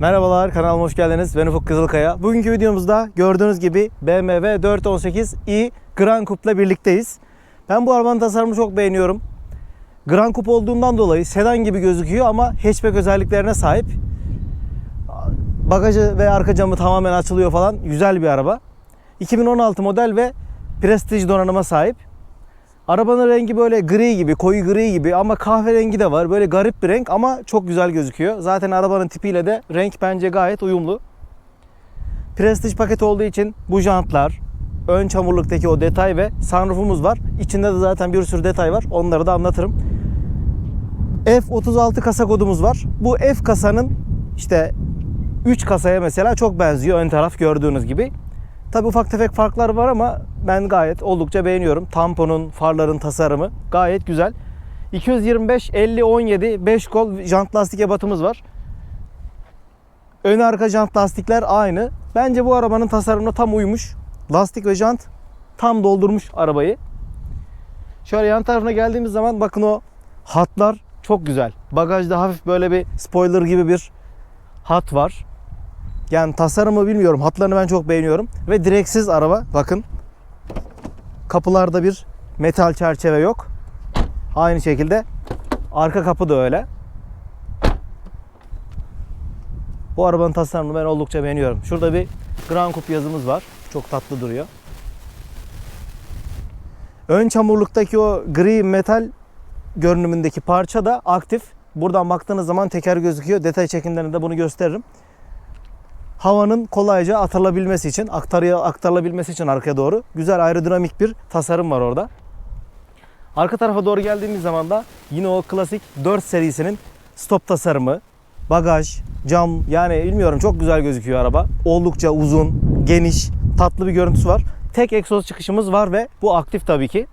Merhabalar kanalıma hoş geldiniz. Ben Ufuk Kızılkaya. Bugünkü videomuzda gördüğünüz gibi BMW 418i Grand Coupe'la birlikteyiz. Ben bu arabanın tasarımını çok beğeniyorum. Grand Coupe olduğundan dolayı sedan gibi gözüküyor ama hatchback özelliklerine sahip. Bagajı ve arka camı tamamen açılıyor falan. Güzel bir araba. 2016 model ve Prestige donanıma sahip. Arabanın rengi böyle gri gibi, koyu gri gibi ama kahverengi de var. Böyle garip bir renk ama çok güzel gözüküyor. Zaten arabanın tipiyle de renk bence gayet uyumlu. Prestige paket olduğu için bu jantlar, ön çamurluktaki o detay ve sunroofumuz var. İçinde de zaten bir sürü detay var. Onları da anlatırım. F36 kasa kodumuz var. Bu F kasanın işte 3 kasaya mesela çok benziyor ön taraf gördüğünüz gibi. Tabi ufak tefek farklar var ama ben gayet oldukça beğeniyorum. Tamponun, farların tasarımı gayet güzel. 225 50 17 5 kol jant lastik ebatımız var. Ön arka jant lastikler aynı. Bence bu arabanın tasarımına tam uymuş. Lastik ve jant tam doldurmuş arabayı. Şöyle yan tarafına geldiğimiz zaman bakın o hatlar çok güzel. Bagajda hafif böyle bir spoiler gibi bir hat var. Yani tasarımı bilmiyorum. Hatlarını ben çok beğeniyorum. Ve direksiz araba. Bakın. Kapılarda bir metal çerçeve yok. Aynı şekilde arka kapı da öyle. Bu arabanın tasarımını ben oldukça beğeniyorum. Şurada bir Grand Coupe yazımız var. Çok tatlı duruyor. Ön çamurluktaki o gri metal görünümündeki parça da aktif. Buradan baktığınız zaman teker gözüküyor. Detay çekimlerinde bunu gösteririm havanın kolayca atılabilmesi için, aktarıya aktarılabilmesi için arkaya doğru güzel aerodinamik bir tasarım var orada. Arka tarafa doğru geldiğimiz zaman da yine o klasik 4 serisinin stop tasarımı, bagaj, cam yani bilmiyorum çok güzel gözüküyor araba. Oldukça uzun, geniş, tatlı bir görüntüsü var. Tek egzoz çıkışımız var ve bu aktif tabii ki.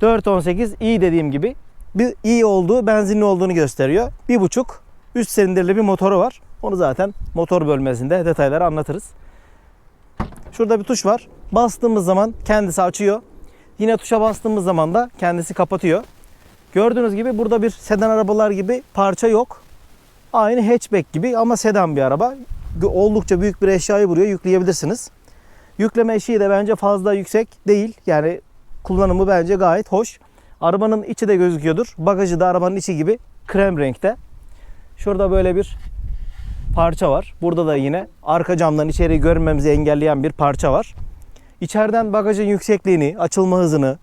418 iyi dediğim gibi bir iyi olduğu, benzinli olduğunu gösteriyor. 1.5 üst silindirli bir motoru var. Onu zaten motor bölmesinde detayları anlatırız. Şurada bir tuş var. Bastığımız zaman kendisi açıyor. Yine tuşa bastığımız zaman da kendisi kapatıyor. Gördüğünüz gibi burada bir sedan arabalar gibi parça yok. Aynı hatchback gibi ama sedan bir araba. Oldukça büyük bir eşyayı buraya yükleyebilirsiniz. Yükleme eşiği de bence fazla yüksek değil. Yani kullanımı bence gayet hoş. Arabanın içi de gözüküyordur. Bagajı da arabanın içi gibi krem renkte. Şurada böyle bir parça var. Burada da yine arka camdan içeriği görmemizi engelleyen bir parça var. İçeriden bagajın yüksekliğini, açılma hızını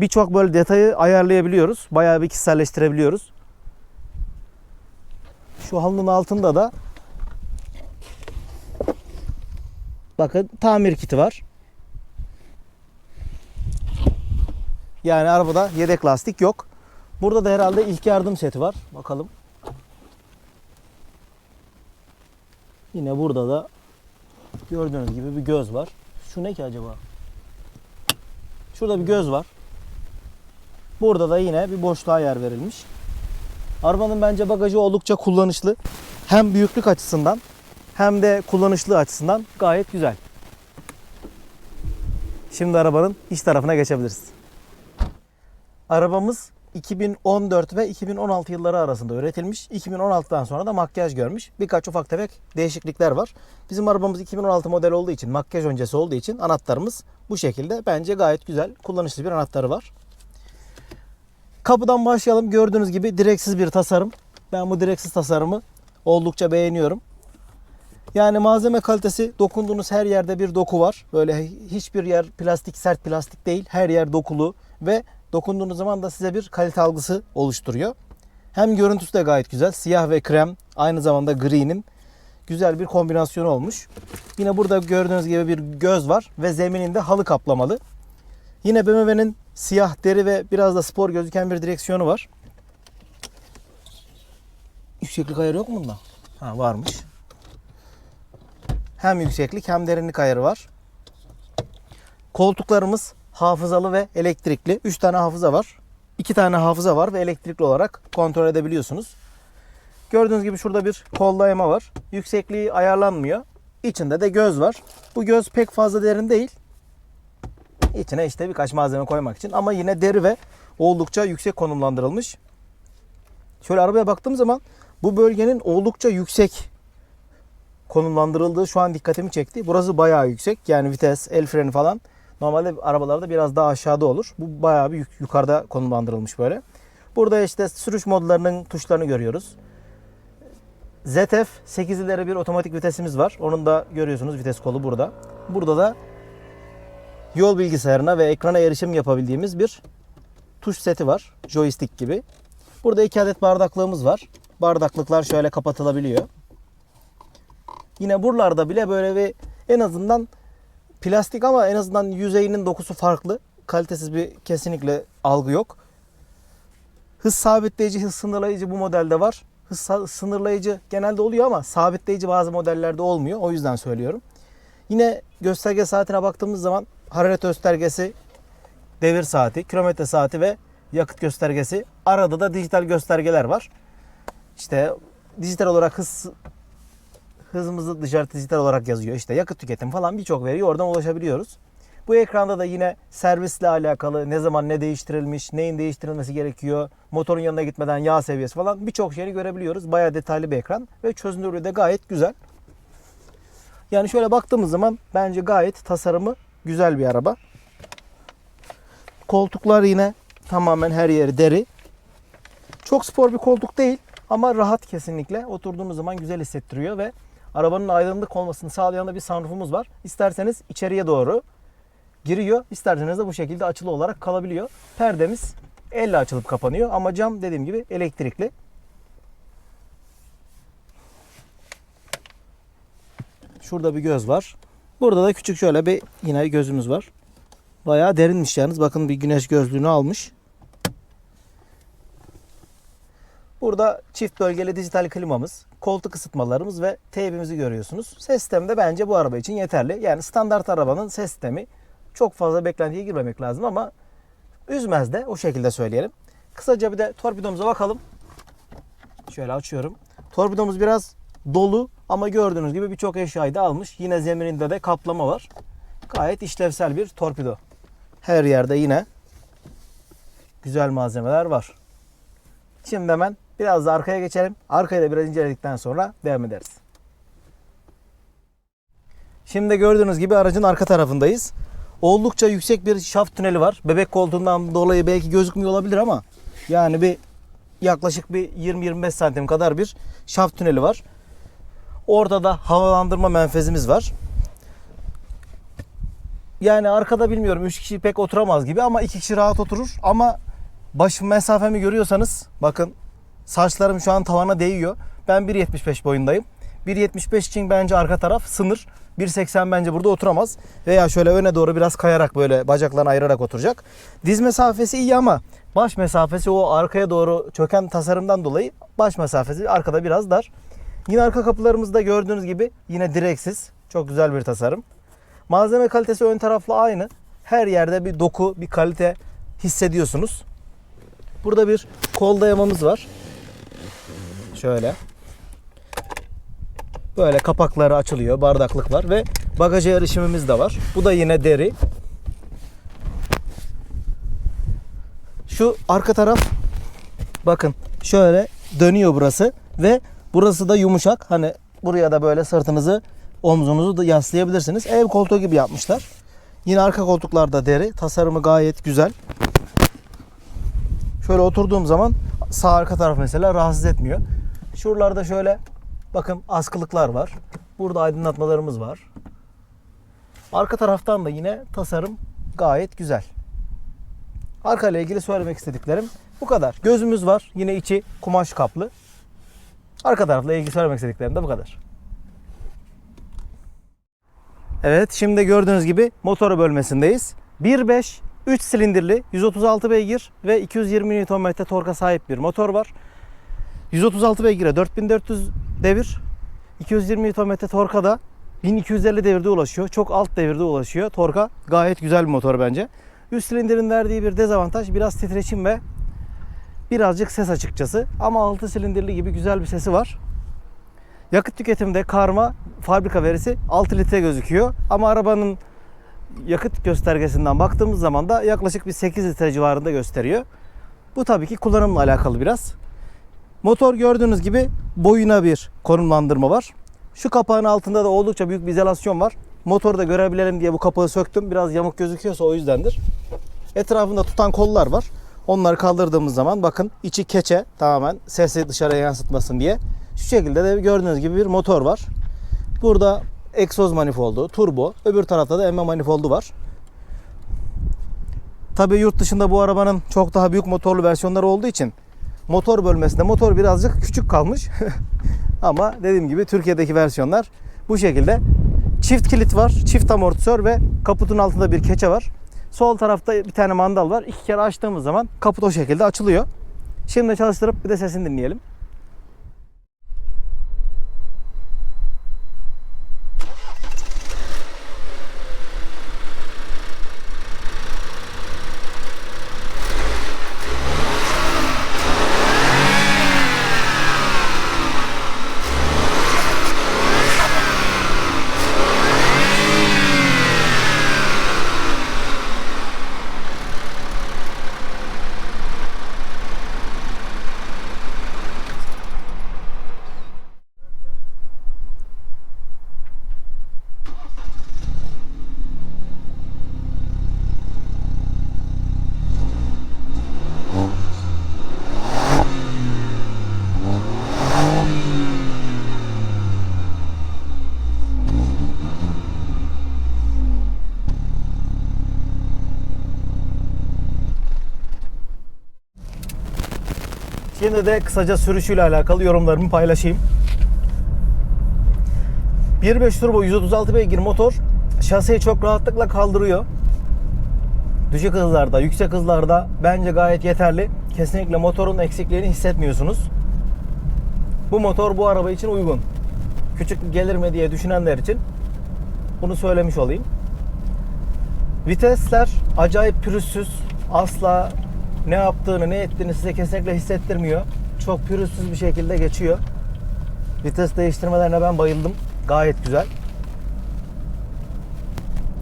birçok böyle detayı ayarlayabiliyoruz. Bayağı bir kişiselleştirebiliyoruz. Şu halının altında da bakın tamir kiti var. Yani arabada yedek lastik yok. Burada da herhalde ilk yardım seti var. Bakalım. Yine burada da gördüğünüz gibi bir göz var. Şu ne ki acaba? Şurada bir göz var. Burada da yine bir boşluğa yer verilmiş. Arabanın bence bagajı oldukça kullanışlı. Hem büyüklük açısından hem de kullanışlı açısından gayet güzel. Şimdi arabanın iç tarafına geçebiliriz. Arabamız 2014 ve 2016 yılları arasında üretilmiş. 2016'dan sonra da makyaj görmüş. Birkaç ufak tefek değişiklikler var. Bizim arabamız 2016 model olduğu için, makyaj öncesi olduğu için anahtarımız bu şekilde. Bence gayet güzel, kullanışlı bir anahtarı var. Kapıdan başlayalım. Gördüğünüz gibi direksiz bir tasarım. Ben bu direksiz tasarımı oldukça beğeniyorum. Yani malzeme kalitesi dokunduğunuz her yerde bir doku var. Böyle hiçbir yer plastik, sert plastik değil. Her yer dokulu ve dokunduğunuz zaman da size bir kalite algısı oluşturuyor. Hem görüntüsü de gayet güzel. Siyah ve krem aynı zamanda gri'nin güzel bir kombinasyonu olmuş. Yine burada gördüğünüz gibi bir göz var ve zemininde halı kaplamalı. Yine BMW'nin siyah deri ve biraz da spor gözüken bir direksiyonu var. Yükseklik ayarı yok mu bunda? Ha varmış. Hem yükseklik hem derinlik ayarı var. Koltuklarımız hafızalı ve elektrikli. 3 tane hafıza var. 2 tane hafıza var ve elektrikli olarak kontrol edebiliyorsunuz. Gördüğünüz gibi şurada bir kol dayama var. Yüksekliği ayarlanmıyor. İçinde de göz var. Bu göz pek fazla derin değil. İçine işte birkaç malzeme koymak için ama yine deri ve oldukça yüksek konumlandırılmış. Şöyle arabaya baktığım zaman Bu bölgenin oldukça yüksek konumlandırıldığı şu an dikkatimi çekti. Burası bayağı yüksek. Yani vites, el freni falan. Normalde arabalarda biraz daha aşağıda olur. Bu bayağı bir yuk- yukarıda konumlandırılmış böyle. Burada işte sürüş modlarının tuşlarını görüyoruz. ZF 8 ileri bir otomatik vitesimiz var. Onun da görüyorsunuz vites kolu burada. Burada da yol bilgisayarına ve ekrana erişim yapabildiğimiz bir tuş seti var. Joystick gibi. Burada iki adet bardaklığımız var. Bardaklıklar şöyle kapatılabiliyor. Yine buralarda bile böyle bir en azından plastik ama en azından yüzeyinin dokusu farklı. Kalitesiz bir kesinlikle algı yok. Hız sabitleyici, hız sınırlayıcı bu modelde var. Hız sınırlayıcı genelde oluyor ama sabitleyici bazı modellerde olmuyor. O yüzden söylüyorum. Yine gösterge saatine baktığımız zaman hararet göstergesi, devir saati, kilometre saati ve yakıt göstergesi. Arada da dijital göstergeler var. İşte dijital olarak hız hızımızı dışarı dijital olarak yazıyor. İşte yakıt tüketim falan birçok veriye oradan ulaşabiliyoruz. Bu ekranda da yine servisle alakalı ne zaman ne değiştirilmiş, neyin değiştirilmesi gerekiyor, motorun yanına gitmeden yağ seviyesi falan birçok şeyini görebiliyoruz. Bayağı detaylı bir ekran ve çözünürlüğü de gayet güzel. Yani şöyle baktığımız zaman bence gayet tasarımı güzel bir araba. Koltuklar yine tamamen her yeri deri. Çok spor bir koltuk değil ama rahat kesinlikle. Oturduğumuz zaman güzel hissettiriyor ve arabanın aydınlık olmasını sağlayan da bir sunroofumuz var. İsterseniz içeriye doğru giriyor. isterseniz de bu şekilde açılı olarak kalabiliyor. Perdemiz elle açılıp kapanıyor ama cam dediğim gibi elektrikli. Şurada bir göz var. Burada da küçük şöyle bir yine gözümüz var. Bayağı derinmiş yalnız. Bakın bir güneş gözlüğünü almış. Burada çift bölgeli dijital klimamız, koltuk ısıtmalarımız ve teybimizi görüyorsunuz. Ses sistemi de bence bu araba için yeterli. Yani standart arabanın ses sistemi çok fazla beklentiye girmemek lazım ama üzmez de o şekilde söyleyelim. Kısaca bir de torpidomuza bakalım. Şöyle açıyorum. Torpidomuz biraz dolu ama gördüğünüz gibi birçok eşyayı da almış. Yine zemininde de kaplama var. Gayet işlevsel bir torpido. Her yerde yine güzel malzemeler var. Şimdi hemen biraz da arkaya geçelim. Arkayı da biraz inceledikten sonra devam ederiz. Şimdi gördüğünüz gibi aracın arka tarafındayız. Oldukça yüksek bir şaft tüneli var. Bebek koltuğundan dolayı belki gözükmüyor olabilir ama yani bir yaklaşık bir 20-25 santim kadar bir şaft tüneli var. Ortada havalandırma menfezimiz var. Yani arkada bilmiyorum 3 kişi pek oturamaz gibi ama 2 kişi rahat oturur. Ama baş mesafemi görüyorsanız bakın saçlarım şu an tavana değiyor. Ben 1.75 boyundayım. 1.75 için bence arka taraf sınır. 1.80 bence burada oturamaz. Veya şöyle öne doğru biraz kayarak böyle bacaklarını ayırarak oturacak. Diz mesafesi iyi ama baş mesafesi o arkaya doğru çöken tasarımdan dolayı baş mesafesi arkada biraz dar. Yine arka kapılarımızda gördüğünüz gibi yine direksiz. Çok güzel bir tasarım. Malzeme kalitesi ön tarafla aynı. Her yerde bir doku, bir kalite hissediyorsunuz. Burada bir kol dayamamız var. Şöyle. Böyle kapakları açılıyor, bardaklık var ve bagaja erişimimiz de var. Bu da yine deri. Şu arka taraf bakın şöyle dönüyor burası ve burası da yumuşak. Hani buraya da böyle sırtınızı omzunuzu da yaslayabilirsiniz. Ev koltuğu gibi yapmışlar. Yine arka koltuklar da deri. Tasarımı gayet güzel. Şöyle oturduğum zaman sağ arka taraf mesela rahatsız etmiyor. Şuralarda şöyle bakın askılıklar var. Burada aydınlatmalarımız var. Arka taraftan da yine tasarım gayet güzel. Arka ile ilgili söylemek istediklerim bu kadar. Gözümüz var. Yine içi kumaş kaplı. Arka tarafla ilgili söylemek istediklerim de bu kadar. Evet şimdi gördüğünüz gibi motor bölmesindeyiz. 1.5 3 silindirli 136 beygir ve 220 Nm torka sahip bir motor var. 136 beygire 4400 devir. 220 Nm torka da 1250 devirde ulaşıyor. Çok alt devirde ulaşıyor. Torka gayet güzel bir motor bence. 3 silindirin verdiği bir dezavantaj biraz titreşim ve birazcık ses açıkçası. Ama 6 silindirli gibi güzel bir sesi var. Yakıt tüketimde karma fabrika verisi 6 litre gözüküyor. Ama arabanın yakıt göstergesinden baktığımız zaman da yaklaşık bir 8 litre civarında gösteriyor. Bu tabii ki kullanımla alakalı biraz. Motor gördüğünüz gibi boyuna bir konumlandırma var. Şu kapağın altında da oldukça büyük bir izolasyon var. Motoru da görebilelim diye bu kapağı söktüm. Biraz yamuk gözüküyorsa o yüzdendir. Etrafında tutan kollar var. Onları kaldırdığımız zaman bakın içi keçe tamamen sesi dışarıya yansıtmasın diye. Şu şekilde de gördüğünüz gibi bir motor var. Burada egzoz manifoldu, turbo. Öbür tarafta da emme manifoldu var. Tabii yurt dışında bu arabanın çok daha büyük motorlu versiyonları olduğu için motor bölmesinde motor birazcık küçük kalmış. Ama dediğim gibi Türkiye'deki versiyonlar bu şekilde. Çift kilit var, çift amortisör ve kaputun altında bir keçe var. Sol tarafta bir tane mandal var. İki kere açtığımız zaman kaput o şekilde açılıyor. Şimdi çalıştırıp bir de sesini dinleyelim. Şimdi de kısaca sürüşüyle alakalı yorumlarımı paylaşayım. 1.5 turbo 136 beygir motor şaseyi çok rahatlıkla kaldırıyor. Düşük hızlarda, yüksek hızlarda bence gayet yeterli. Kesinlikle motorun eksikliğini hissetmiyorsunuz. Bu motor bu araba için uygun. Küçük gelir mi diye düşünenler için bunu söylemiş olayım. Vitesler acayip pürüzsüz. Asla ne yaptığını ne ettiğini size kesinlikle hissettirmiyor. Çok pürüzsüz bir şekilde geçiyor. Vites değiştirmelerine ben bayıldım. Gayet güzel.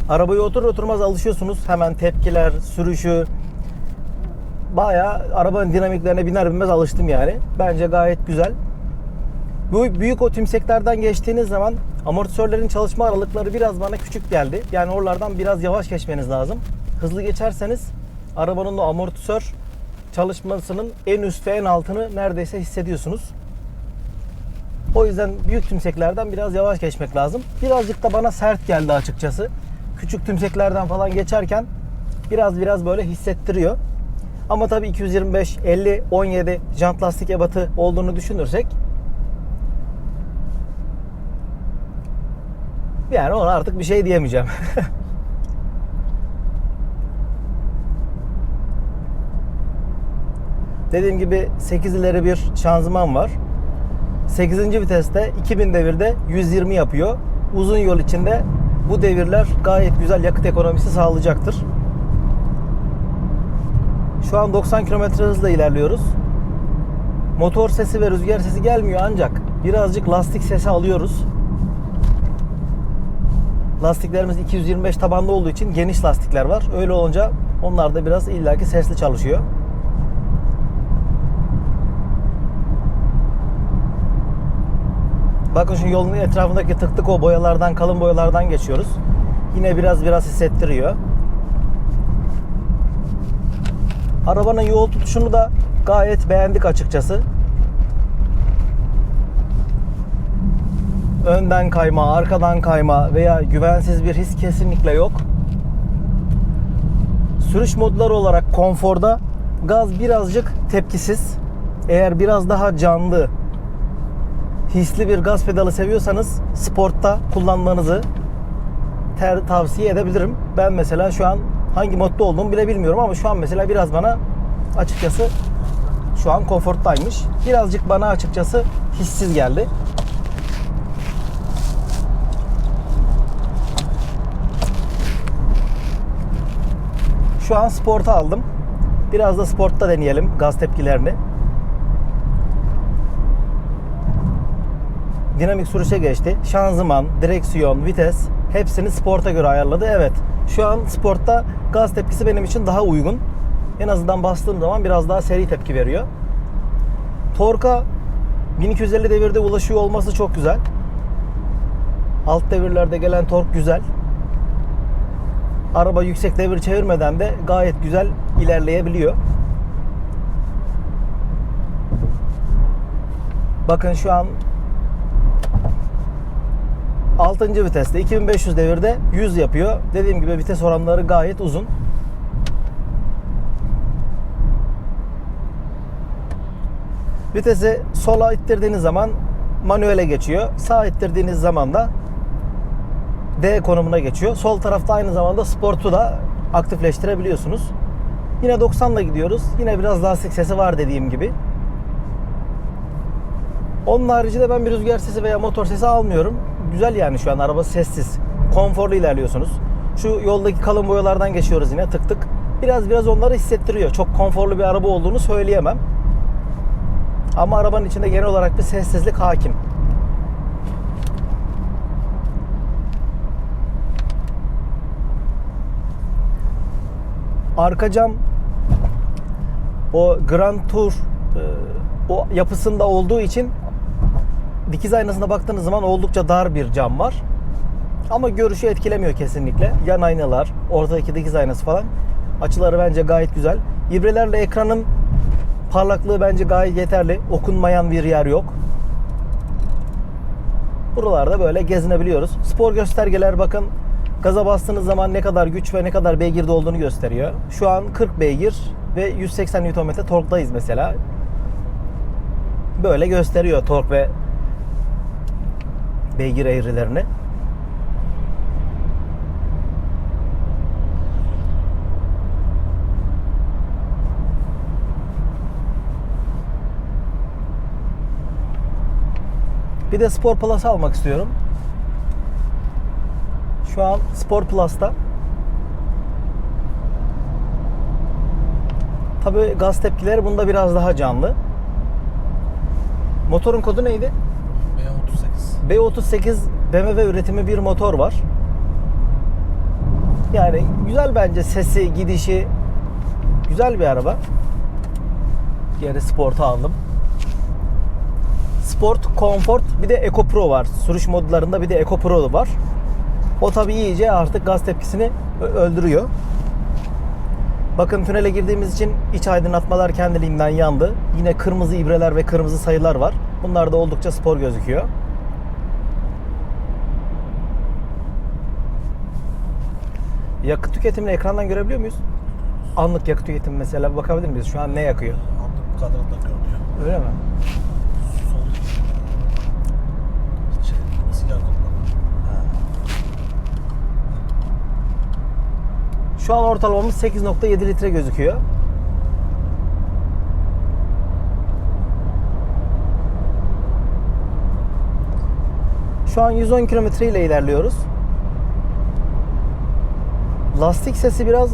Arabaya oturur oturmaz alışıyorsunuz. Hemen tepkiler, sürüşü. Bayağı arabanın dinamiklerine biner binmez alıştım yani. Bence gayet güzel. Bu büyük o tümseklerden geçtiğiniz zaman amortisörlerin çalışma aralıkları biraz bana küçük geldi. Yani oralardan biraz yavaş geçmeniz lazım. Hızlı geçerseniz arabanın o amortisör çalışmasının en üst ve en altını neredeyse hissediyorsunuz. O yüzden büyük tümseklerden biraz yavaş geçmek lazım. Birazcık da bana sert geldi açıkçası. Küçük tümseklerden falan geçerken biraz biraz böyle hissettiriyor. Ama tabii 225, 50, 17 jant lastik ebatı olduğunu düşünürsek yani ona artık bir şey diyemeyeceğim. Dediğim gibi 8 ileri bir şanzıman var. 8. viteste 2000 devirde 120 yapıyor. Uzun yol içinde bu devirler gayet güzel yakıt ekonomisi sağlayacaktır. Şu an 90 km hızla ilerliyoruz. Motor sesi ve rüzgar sesi gelmiyor ancak birazcık lastik sesi alıyoruz. Lastiklerimiz 225 tabanlı olduğu için geniş lastikler var. Öyle olunca onlar da biraz illaki sesli çalışıyor. Bakın şu yolun etrafındaki tık tık o boyalardan, kalın boyalardan geçiyoruz. Yine biraz biraz hissettiriyor. Arabanın yol tutuşunu da gayet beğendik açıkçası. Önden kayma, arkadan kayma veya güvensiz bir his kesinlikle yok. Sürüş modları olarak konforda gaz birazcık tepkisiz. Eğer biraz daha canlı, hisli bir gaz pedalı seviyorsanız sportta kullanmanızı ter, tavsiye edebilirim. Ben mesela şu an hangi modda olduğumu bile bilmiyorum ama şu an mesela biraz bana açıkçası şu an konforttaymış. Birazcık bana açıkçası hissiz geldi. Şu an sporta aldım. Biraz da sportta deneyelim gaz tepkilerini. Dinamik sürüşe geçti. Şanzıman, direksiyon, vites hepsini sporta göre ayarladı. Evet. Şu an sportta gaz tepkisi benim için daha uygun. En azından bastığım zaman biraz daha seri tepki veriyor. Torka 1250 devirde ulaşıyor olması çok güzel. Alt devirlerde gelen tork güzel. Araba yüksek devir çevirmeden de gayet güzel ilerleyebiliyor. Bakın şu an 6. viteste 2500 devirde 100 yapıyor. Dediğim gibi vites oranları gayet uzun. Vitesi sola ittirdiğiniz zaman manuele geçiyor. Sağa ittirdiğiniz zaman da D konumuna geçiyor. Sol tarafta aynı zamanda sportu da aktifleştirebiliyorsunuz. Yine 90 ile gidiyoruz. Yine biraz lastik sesi var dediğim gibi. Onun haricinde ben bir rüzgar sesi veya motor sesi almıyorum. Güzel yani şu an araba sessiz. Konforlu ilerliyorsunuz. Şu yoldaki kalın boyalardan geçiyoruz yine tık tık. Biraz biraz onları hissettiriyor. Çok konforlu bir araba olduğunu söyleyemem. Ama arabanın içinde genel olarak bir sessizlik hakim. Arka cam o Grand Tour e, o yapısında olduğu için dikiz aynasına baktığınız zaman oldukça dar bir cam var. Ama görüşü etkilemiyor kesinlikle. Yan aynalar, ortadaki dikiz aynası falan açıları bence gayet güzel. İbrelerle ekranın parlaklığı bence gayet yeterli. Okunmayan bir yer yok. Buralarda böyle gezinebiliyoruz. Spor göstergeler bakın gaza bastığınız zaman ne kadar güç ve ne kadar beygirde olduğunu gösteriyor. Şu an 40 beygir ve 180 Nm torktayız mesela. Böyle gösteriyor tork ve beygir eğrilerini. Bir de Sport Plus almak istiyorum. Şu an Sport Plus'ta Tabi gaz tepkileri bunda biraz daha canlı. Motorun kodu neydi? B38. B38 BMW üretimi bir motor var. Yani güzel bence sesi, gidişi güzel bir araba. Diğeri Sport'u aldım. Sport, Comfort bir de Eco Pro var. Sürüş modlarında bir de Eco Pro var. O tabi iyice artık gaz tepkisini öldürüyor. Bakın tünele girdiğimiz için iç aydınlatmalar kendiliğinden yandı. Yine kırmızı ibreler ve kırmızı sayılar var. Bunlar da oldukça spor gözüküyor. Yakıt tüketimini ekrandan görebiliyor muyuz? Anlık yakıt tüketimi mesela bakabilir miyiz? Şu an ne yakıyor? Anlık kadranda görünüyor. Öyle mi? Şey. Şu an ortalamamız 8.7 litre gözüküyor. Şu an 110 kilometre ile ilerliyoruz. Lastik sesi biraz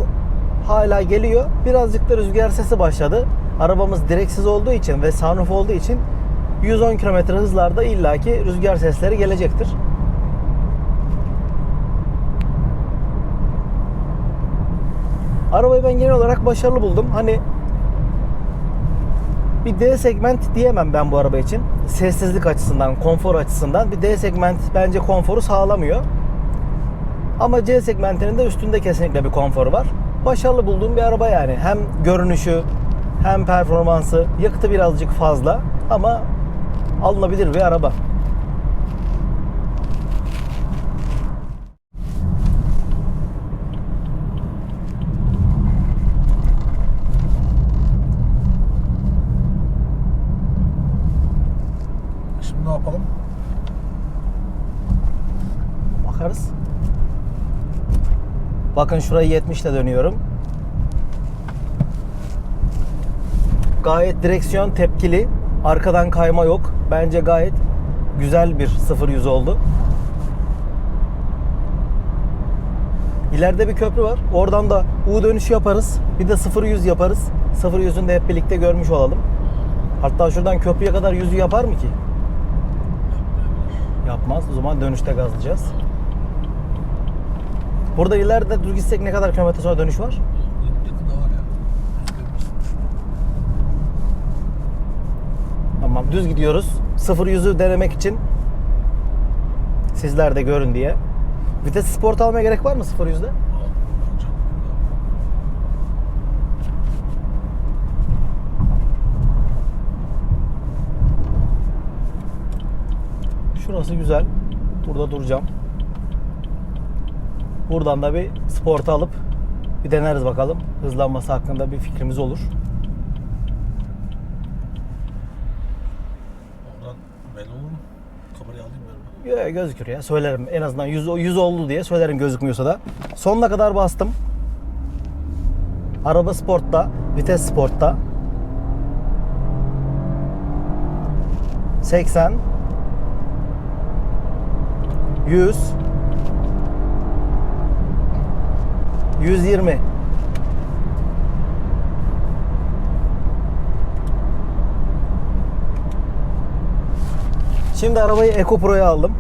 hala geliyor. Birazcık da rüzgar sesi başladı. Arabamız direksiz olduğu için ve sunroof olduğu için 110 kilometre hızlarda illaki rüzgar sesleri gelecektir. Arabayı ben genel olarak başarılı buldum. Hani bir D segment diyemem ben bu araba için. Sessizlik açısından, konfor açısından bir D segment bence konforu sağlamıyor. Ama C segmentinin de üstünde kesinlikle bir konforu var. Başarılı bulduğum bir araba yani. Hem görünüşü hem performansı. Yakıtı birazcık fazla ama alınabilir bir araba. Şimdi ne yapalım? Bakarız. Bakın şurayı 70 ile dönüyorum. Gayet direksiyon tepkili. Arkadan kayma yok. Bence gayet güzel bir 0-100 oldu. İleride bir köprü var. Oradan da U dönüşü yaparız. Bir de 0-100 yaparız. 0-100'ün de hep birlikte görmüş olalım. Hatta şuradan köprüye kadar 100'ü yapar mı ki? Yapmaz. O zaman dönüşte gazlayacağız. Burada ileride düz gitsek ne kadar kilometre sonra dönüş var? Ya. düz gidiyoruz. Sıfır yüzü denemek için. Sizler de görün diye. Vites sport almaya gerek var mı sıfır yüzde? Şurası güzel. Burada duracağım. Buradan da bir sporta alıp bir deneriz bakalım. Hızlanması hakkında bir fikrimiz olur. Oradan belli olur mu? Kamerayı alayım ben. Yo, Gözükür ya söylerim. En azından 100, 100 oldu diye söylerim gözükmüyorsa da. Sonuna kadar bastım. Araba sportta, vites sportta. 80 100 120 Şimdi arabayı Eco Pro'ya aldım.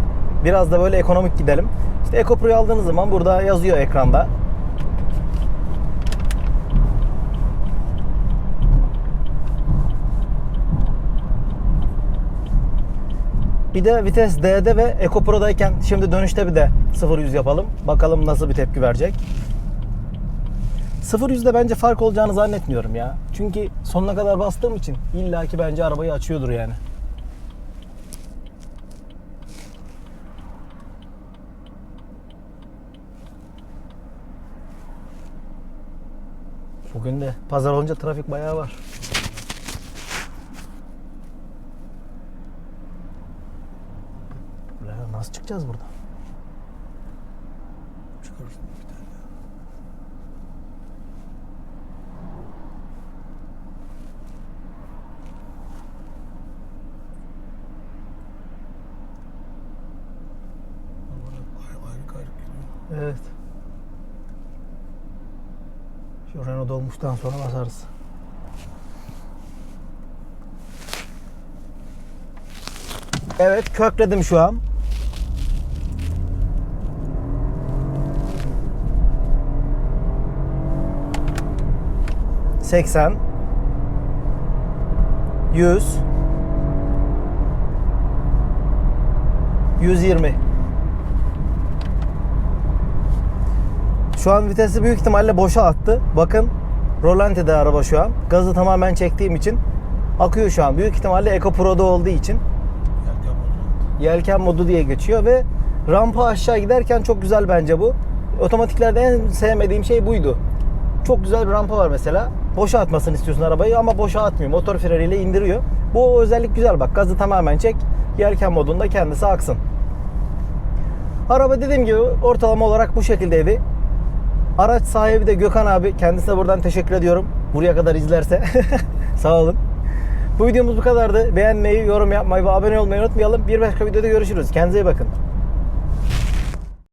Biraz da böyle ekonomik gidelim. İşte Eco Pro'yu aldığınız zaman burada yazıyor ekranda. Bir de vites D'de ve Eco Pro'dayken şimdi dönüşte bir de 0-100 yapalım. Bakalım nasıl bir tepki verecek. 0-100'de bence fark olacağını zannetmiyorum ya. Çünkü sonuna kadar bastığım için illaki bence arabayı açıyordur yani. Bugün de pazar olunca trafik bayağı var. Nasıl çıkacağız buradan? Çıkarırsın bir tane. Bana ayrı gayrı geliyor. Evet. Şu Renault dolmuştan sonra basarız. Evet kökledim şu an. Seksen. Yüz. Yüz yirmi. Şu an vitesi büyük ihtimalle boşa attı. Bakın Rolanti'de araba şu an. Gazı tamamen çektiğim için akıyor şu an. Büyük ihtimalle Eco Pro'da olduğu için Yelken modu. diye geçiyor ve rampa aşağı giderken çok güzel bence bu. Otomatiklerde en sevmediğim şey buydu. Çok güzel bir rampa var mesela. Boşa atmasını istiyorsun arabayı ama boşa atmıyor. Motor freniyle indiriyor. Bu özellik güzel bak. Gazı tamamen çek. Yelken modunda kendisi aksın. Araba dediğim gibi ortalama olarak bu şekildeydi. Araç sahibi de Gökhan abi. Kendisine buradan teşekkür ediyorum. Buraya kadar izlerse. Sağ olun. Bu videomuz bu kadardı. Beğenmeyi, yorum yapmayı ve abone olmayı unutmayalım. Bir başka videoda görüşürüz. Kendinize iyi bakın.